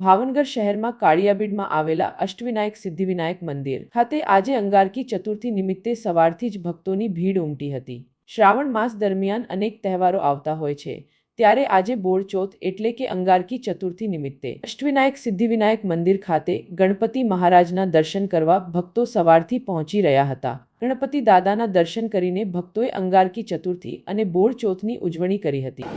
ભાવનગર શહેરમાં કાળિયાબીડમાં આવેલા અષ્ટવિનાયક સિદ્ધિવિનાયક મંદિર ખાતે આજે અંગારકી ચતુર્થી નિમિત્તે સવારથી જ ભક્તોની ભીડ ઉમટી હતી. શ્રાવણ માસ દરમિયાન અનેક તહેવારો આવતા હોય છે. ત્યારે આજે બોરચોથ એટલે કે અંગારકી ચતુર્થી નિમિત્તે અષ્ટવિનાયક સિદ્ધિવિનાયક મંદિર ખાતે ગણપતિ મહારાજના દર્શન કરવા ભક્તો સવારથી પહોંચી રહ્યા હતા. ગણપતિ દાદાના દર્શન કરીને ભક્તોએ અંગારકી ચતુર્થી અને બોળચોથની ઉજવણી કરી હતી.